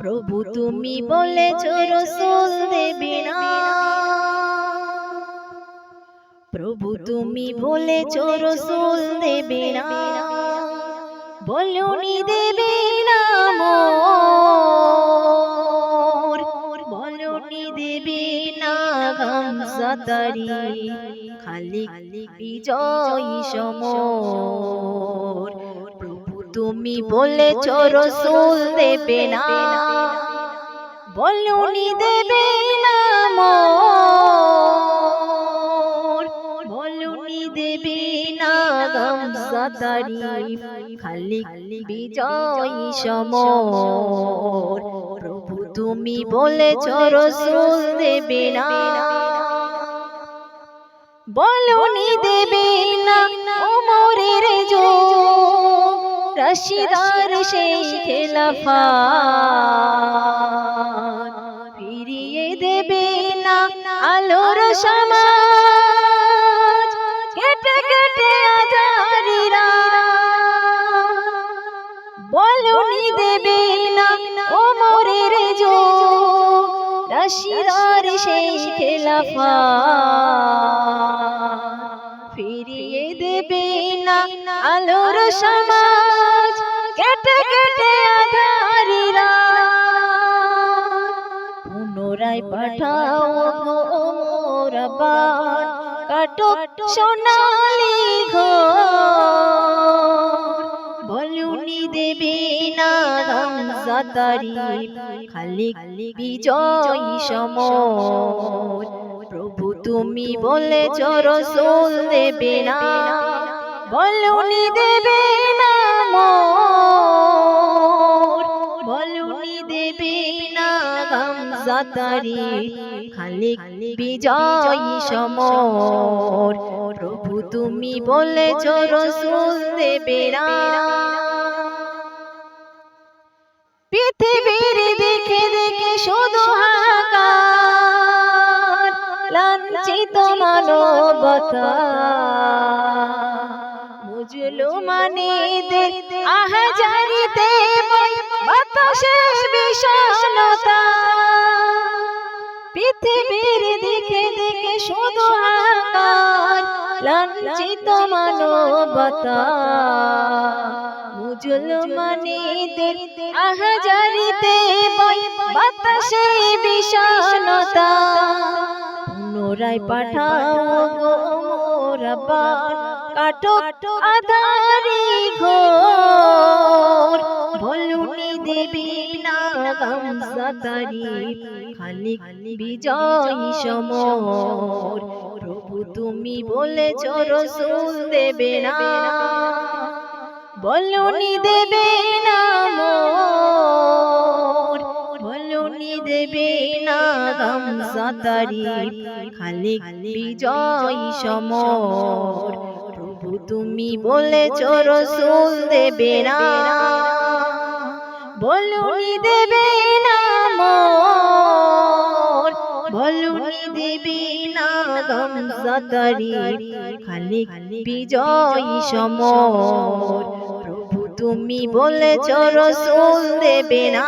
প্রভু তুমি বলেছ রসুল দেবে প্রভু তুমি বলেছ রসুল দেবে বলুনি দেবে গামসাতারি খালি বিজয় সমর। প্রভু তুমি বলেছ, রসুল দেবে না। বলুনি দেবে না বলুনি দেবে না গামসাতারি খালি বিজয় সমর। প্রভু তুমি বলেছ, রসুল দেবে না। বলুনি দেবে না ওমরের যো রশিদার সেই খেলাফা। ফিরিয়ে দেবে না আলোর সমাজ। কেটে কেটে আজারিরা বলুনি দেবে না ওমরের যো রশিদার সেই খেলাফা। ফিরিয়ে দেবে না আলোর সমাজ, কেটে কেটে আধারিরা পুনরায় পাঠাও মোর বান কাটক সোনালি বলুনি দেবে না গামসাতারি খালি বিজয় সমর। প্রভু তুমি বলেছ রসুল দেবে না। বলুনি দেবে না বলুনি দেবে না গামসাতারি খালি বিজয় সমর। প্রভু তুমি বলেছ রসুল দেবে না। পৃথিবীর লাঞ্ছিত মানবতা। বুঝলো মানেদের আহাজারিতে বাতাসে বিষণতা পৃথিবীর দিকে দিকে শুধু হাহাকার লাঞ্ছিত মানবতা। মুজলমানেদের আহাজারিতে বাতাসে বিষণতা পুনরায় পাঠাও গো মোরাবান কাটো আধারি ঘোর। বলুনি দেবী না গামসাতারি খালি বিজয় সমর। প্রভু তুমি বলেছ রসুল দেবে না। বলুনি দেবে না মোর। দেবে না গামসাতারি খালি বিজয় সমর। প্রভু তুমি বলেছ রসুল দেবে না। বলুনি দেবে না মোর। বলুনি দেবে না গামসাতারি খালি বিজয় সমর। প্রভু তুমি বলেছ রসুল দেবে না।